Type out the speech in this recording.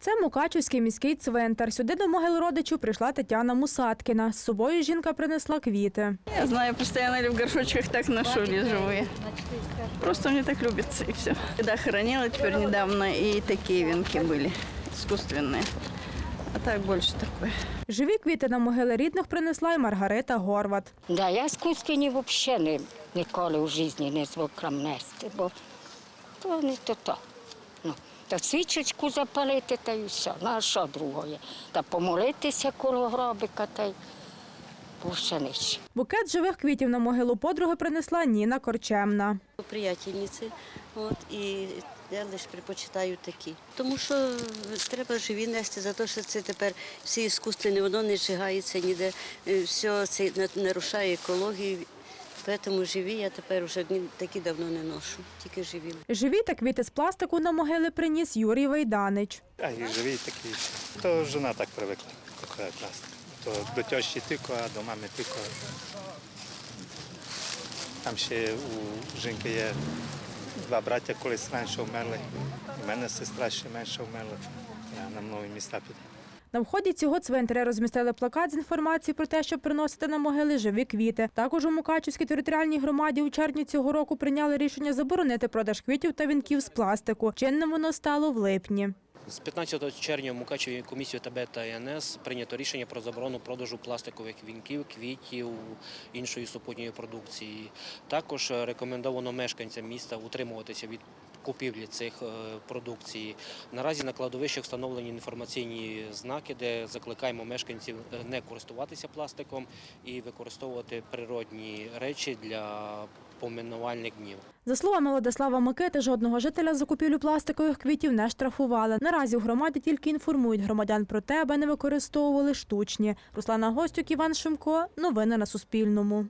Це Мукачівський міський цвинтар. Сюди до могил родичів прийшла Тетяна Мусаткіна. З собою жінка принесла квіти. Я знаю, постоянно или в горшочках так ношу живые. Просто мне так любится и все. Когда хоронила теперь недавно, и такие венки были искусственные. А так больше такое. Живі квіти на могили рідних принесла й Маргарита Горват. Да, я з Кузькині взагалі не, ніколи в житті не звикла нести, бо то не то то. Ну, та свічечку запалити та й все. Ну, а що другое? Та помолитися коло гробика та й ніч. Букет живих квітів на могилу подруги принесла Ніна Корчемна. приятельниці. От, і я лише предпочитаю такі. Тому що треба живі нести за те, що це тепер всі іскусственні, воно не зжигається ніде, е, все це на- нарушає екологію. Тому живі я тепер вже такі давно не ношу, тільки живі. Живі та квіти з пластику на могили приніс Юрій Вейданич. А і живі такі. То жена так привикла купувати пластик. То до тещі а до мами тільки. Там ще у жінки є два браття, колись менше вмерли. І мене сестра ще менше вмерла. Я на нові міста піду. На вході цього цвинтаря розмістили плакат з інформацією про те, щоб приносити на могили живі квіти. Також у Мукачівській територіальній громаді у червні цього року прийняли рішення заборонити продаж квітів та вінків з пластику. Чинним воно стало в липні. З 15 червня в Мукачеві комісією ТБ та ІНС прийнято рішення про заборону продажу пластикових вінків, квітів, іншої супутньої продукції. Також рекомендовано мешканцям міста утримуватися від купівлі цих е, продукції. Наразі на кладовищах встановлені інформаційні знаки, де закликаємо мешканців е, не користуватися пластиком і використовувати природні речі для поминувальних днів. За словами Владислава Микити, жодного жителя закупівлю пластикових квітів не штрафували. Наразі у громаді тільки інформують громадян про те, аби не використовували штучні. Руслана Гостюк, Іван Шимко. Новини на Суспільному.